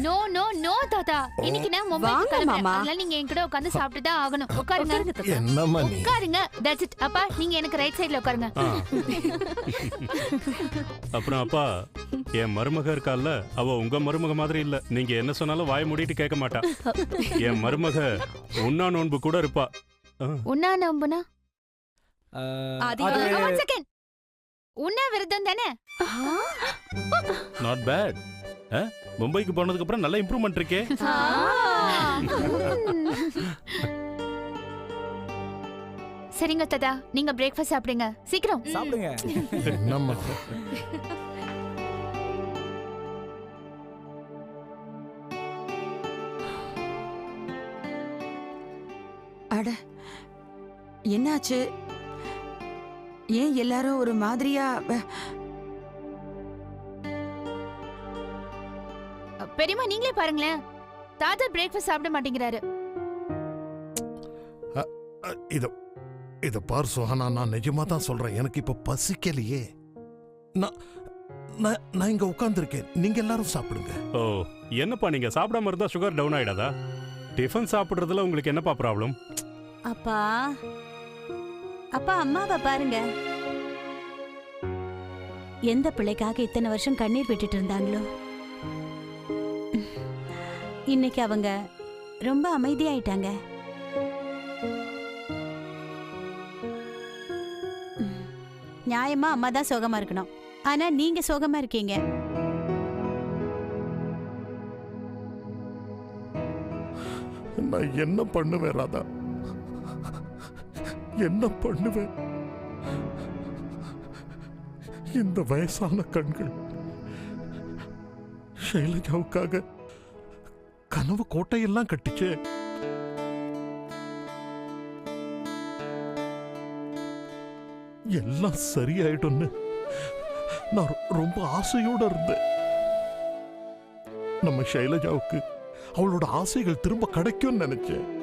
No no no தாத்தா. இன்னைக்கு நான் மும்பை வாங்க, கிளம்புறேன். மாமா. அதனால நீங்க என் கூட உட்கார்ந்து சாப்பிட்டு தான் ஆகணும். உட்காருங்க. உட்காருங்க தாத்தா. என்னம்மா நீ? உட்காருங்க. தட்ஸ் இட் அப்பா நீங்க எனக்கு ரைட் சைடுல உட்காருங்க. ஆ. அப்புறம் அப்பா என் மருமக இருக்கால்ல அவ உங்க மருமக மாதிரி இல்ல. நீங்க என்ன சொன்னாலும் வாய மூடிட்டு கேட்க மாட்டா. என் மருமக உண்ணா நோன்பு கூட இருப்பா. ஆ. உண்ணா நம்புனா அது ஒன் செகண்ட் உண்ணா விரதம் தானே? நாட் பேட் மும்பைக்கு போனதுக்கு அப்புறம் நல்ல இம்ப்ரூவ்மெண்ட் இருக்கே. சரிங்க தாத்தா நீங்க பிரேக்ஃபாஸ்ட் சாப்பிடுங்க. சீக்கிரம். சாப்பிடுங்க. என்னம்மா? அட என்னாச்சு? ஏன் எல்லாரும் ஒரு மாதிரியா பெரியம்மா நீங்களே பாருங்களேன். தாத்தா பிரேக்ஃபாஸ்ட் சாப்பிட மாட்டேங்கிறாரு. இத இத பார் சுஹானா நான் நிஜமா தான் சொல்றேன். எனக்கு இப்ப பசிக்கலையே. நான் நான் நான் இங்க உட்கார்ந்திருக்கேன். நீங்க எல்லாரும் சாப்பிடுங்க. ஓ என்னப்பா நீங்க? சாப்பிடாம இருந்தா சுகர் டவுன் ஆயிடாதா? டிஃபன் சாப்பிடுறதுல உங்களுக்கு என்னப்பா ப்ராப்ளம் அப்பா அப்பா அம்மாவை பாருங்க. எந்த பிள்ளைக்காக இத்தனை வருஷம் கண்ணீர் விட்டுட்டு இருந்தாங்களோ? இன்னைக்கு அவங்க ரொம்ப அமைதியாயிட்டாங்க. நியாயமா அம்மா தான் சோகமா இருக்கணும். ஆனா நீங்க சோகமா இருக்கீங்க. நான் என்ன பண்ணுவேன் ராதா? என்ன பண்ணுவேன்? இந்த வயசான கண்கள் ஷைலஜாவுக்காக கனவு கோட்டையெல்லாம் கட்டிச்சே. எல்லாம் சரியாயிடும்னு நான் ரொம்ப ஆசையோட இருந்தேன். நம்ம ஷைலஜாவுக்கு அவளோட ஆசைகள் திரும்ப கிடைக்கும்னு நினைச்சேன்.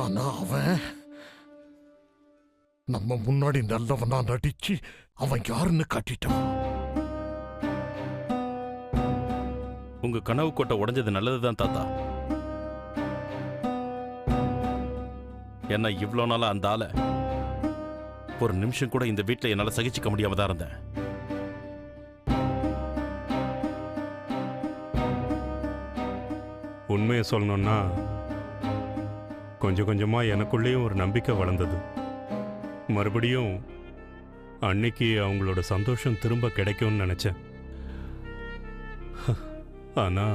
ஆனா அவன் நம்ம முன்னாடி நல்லவனா நடிச்சு அவன் யாருன்னு காட்டிட்டான் உங்க கனவு கோட்டை உடைஞ்சது நல்லதுதான் தாத்தா. ஏன்னா இவ்வளோ நாளா அந்த ஆளை ஒரு நிமிஷம் கூட இந்த வீட்டில் என்னால் சகிச்சுக்க முடியாம தான் இருந்தேன். உண்மையை சொல்லணும்னா கொஞ்சம் கொஞ்சமா எனக்குள்ளேயும் ஒரு நம்பிக்கை வளர்ந்தது. மறுபடியும் அன்னைக்கு அவங்களோட சந்தோஷம் திரும்ப கிடைக்கும்னு நினைச்சேன். ஆனா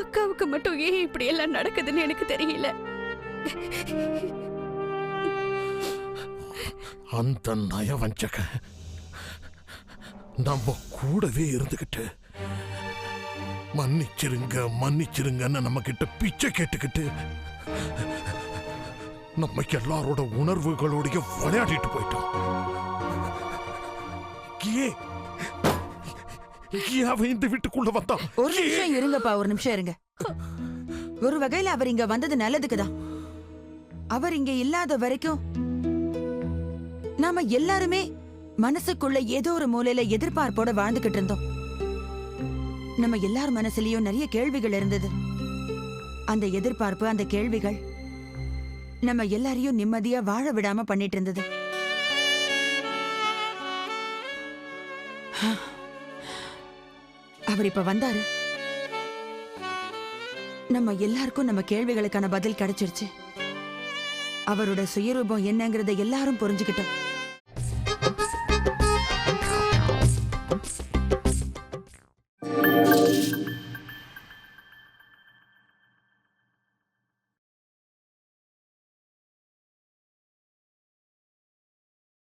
அக்காவுக்கு மட்டும் ஏன் இப்படி எல்லாம் நடக்குதுன்னு எனக்கு தெரியல. அந்த நயவஞ்சக நம்ம கூடவே இருந்துகிட்டு மன்னிச்சிருங்க மன்னிச்சிருங்கன்னு நம்ம கிட்ட பிச்சை கேட்டுக்கிட்டு நம்ம எல்லாரோட உணர்வுகளோடைய விளையாடிட்டு போயிட்டோம். ஏன் அவன் இந்த வீட்டுக்குள்ள வந்தான். ஒரு நிமிஷம் இருங்கப்பா ஒரு நிமிஷம் இருங்க. ஒரு வகையில அவர் இங்க வந்தது நல்லதுக்குதான். அவர் இங்க இல்லாத வரைக்கும் நாம எல்லாருமே மனசுக்குள்ள ஏதோ ஒரு மூலையில எதிர்பார்ப்போட வாழ்ந்துகிட்டு இருந்தோம். நம்ம எல்லார் மனசுலயும் நிறைய கேள்விகள் இருந்தது. அந்த எதிர்பார்ப்பு அந்த கேள்விகள் நம்ம எல்லாரையும் நிம்மதியா வாழ விடாம பண்ணிட்டு இருந்தது. அவர் இப்ப வந்தாரு. நம்ம எல்லாருக்கும் நம்ம கேள்விகளுக்கான பதில் கிடைச்சிருச்சு. அவரோட சுயரூபம் என்னங்கறத எல்லாரும் புரிஞ்சுக்கிட்டோம்.